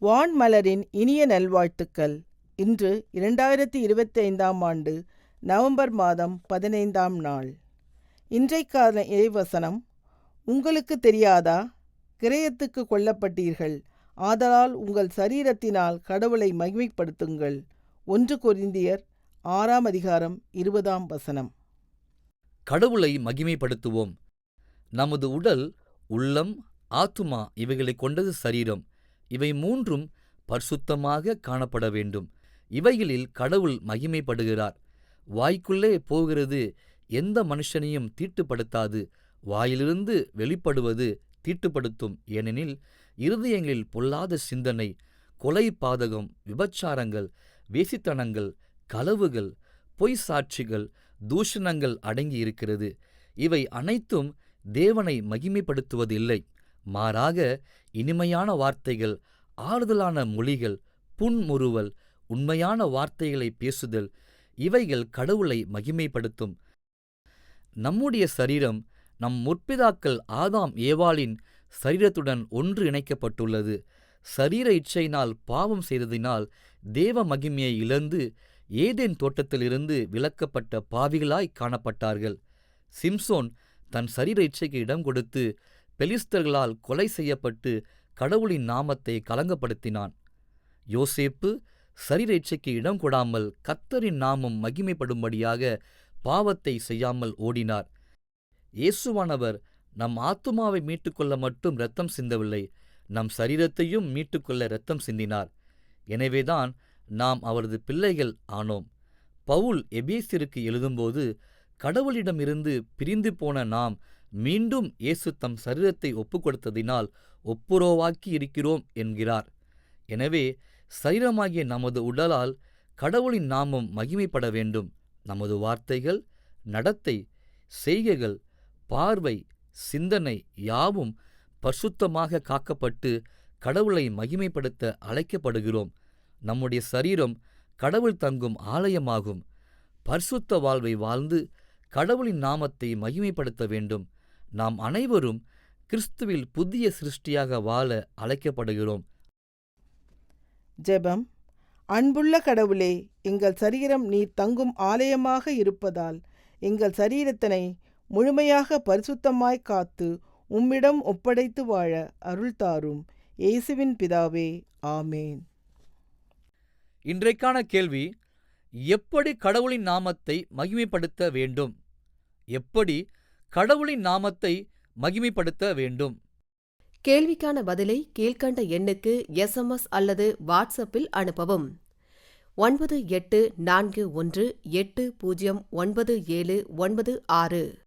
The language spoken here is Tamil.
வான்மலரின் இனிய நல்வாழ்த்துக்கள். இன்று இரண்டாயிரத்தி இருபத்தி ஐந்தாம் ஆண்டு நவம்பர் மாதம் பதினைந்தாம் நாள். இன்றைக்கான இறைவசனம் உங்களுக்கு தெரியாதா? கிரயத்துக்கு கொல்லப்பட்டீர்கள். ஆதலால் உங்கள் சரீரத்தினால் கடவுளை மகிமைப்படுத்துங்கள். ஒன்று கொரிந்தியர் ஆறாம் அதிகாரம் இருபதாம் வசனம். கடவுளை மகிமைப்படுத்துவோம். நமது உடல் உள்ளம் ஆத்துமா இவைகளைக் கொண்டது சரீரம். இவை மூன்றும் பரிசுத்தமாக காணப்பட வேண்டும். இவைகளில் கடவுள் மகிமைப்படுகிறார். வாய்க்குள்ளே போகிறது எந்த மனுஷனையும் தீட்டுப்படுத்தாது. வாயிலிருந்து வெளிப்படுவது தீட்டுப்படுத்தும். ஏனெனில் இருதயங்களில் பொல்லாத சிந்தனை கொலை பாதகம் விபச்சாரங்கள் வேசித்தனங்கள் களவுகள் பொய் சாட்சிகள் தூஷணங்கள் அடங்கியிருக்கிறது. இவை அனைத்தும் தேவனை மகிமைப்படுத்துவதில்லை. மாறாக இனிமையான வார்த்தைகள் ஆறுதலான மொழிகள் புன்முறுவல் உண்மையான வார்த்தைகளை பேசுதல் இவைகள் கடவுளை மகிமைப்படுத்தும். நம்முடைய சரீரம் நம் முற்பிதாக்கள் ஆதாம் ஏவாளின் சரீரத்துடன் ஒன்று இணைக்கப்பட்டுள்ளது. சரீர இச்சையினால் பாவம் செய்ததினால் தேவ மகிமையை இழந்து ஏதேன் தோட்டத்திலிருந்து விலக்கப்பட்ட பாவிகளாய் காணப்பட்டார்கள். சிம்சோன் தன் சரீர இச்சைக்கு இடம் கொடுத்து பெலிஸ்தர்களால் கொலை செய்யப்பட்டு கடவுளின் நாமத்தை கலங்கப்படுத்தினான். யோசேப்பு சரீரேச்சைக்கு இடம் கொடாமல் கத்தரின் நாமம் மகிமைப்படும்படியாக பாவத்தை செய்யாமல் ஓடினார். இயேசுவானவர் நம் ஆத்துமாவை மீட்டுக்கொள்ள மட்டும் இரத்தம் சிந்தவில்லை நம் சரீரத்தையும் மீட்டுக்கொள்ள இரத்தம் சிந்தினார். எனவேதான் நாம் அவரது பிள்ளைகள் ஆனோம். பவுல் எபேசிற்கு எழுதும்போது கடவுளிடமிருந்து பிரிந்து போன நாம் மீண்டும் இயேசு தம் சரீரத்தை ஒப்புக்கொடுத்ததினால் ஒப்புரோவாக்கி இருக்கிறோம் என்கிறார். எனவே சரீரமாகிய நமது உடலால் கடவுளின் நாமம் மகிமைப்பட வேண்டும். நமது வார்த்தைகள் நடத்தை செய்கைகள் பார்வை சிந்தனை யாவும் பசுத்தமாக காக்கப்பட்டு கடவுளை மகிமைப்படுத்த அழைக்கப்படுகிறோம். நம்முடைய சரீரம் கடவுள் தங்கும் ஆலயமாகும். பரிசுத்த வாழ்வை வாழ்ந்து கடவுளின் நாமத்தை மகிமைப்படுத்த வேண்டும். நாம் அனைவரும் கிறிஸ்துவில் புதிய சிருஷ்டியாக வாழ அழைக்கப்படுகிறோம். ஜெபம். அன்புள்ள கடவுளே எங்கள் சரீரம் நீர் தங்கும் ஆலயமாக இருப்பதால் எங்கள் சரீரத்தினை முழுமையாக பரிசுத்தமாய் காத்து உம்மிடம் ஒப்படைத்து வாழ அருள் தாரும். இயேசுவின் பிதாவே ஆமேன். இன்றைக்கான கேள்வி எப்படி கடவுளின் நாமத்தை மகிமைப்படுத்த வேண்டும்? எப்படி கடவுளின் நாமத்தை மகிமைப்படுத்த வேண்டும். கேள்விக்கான பதிலை கீழ்க்கண்ட எண்ணுக்கு எஸ்எம்எஸ் அல்லது வாட்ஸ்அப்பில் அனுப்பவும். ஒன்பது எட்டு நான்கு ஒன்று எட்டு பூஜ்ஜியம் ஒன்பது ஏழு ஒன்பது ஆறு.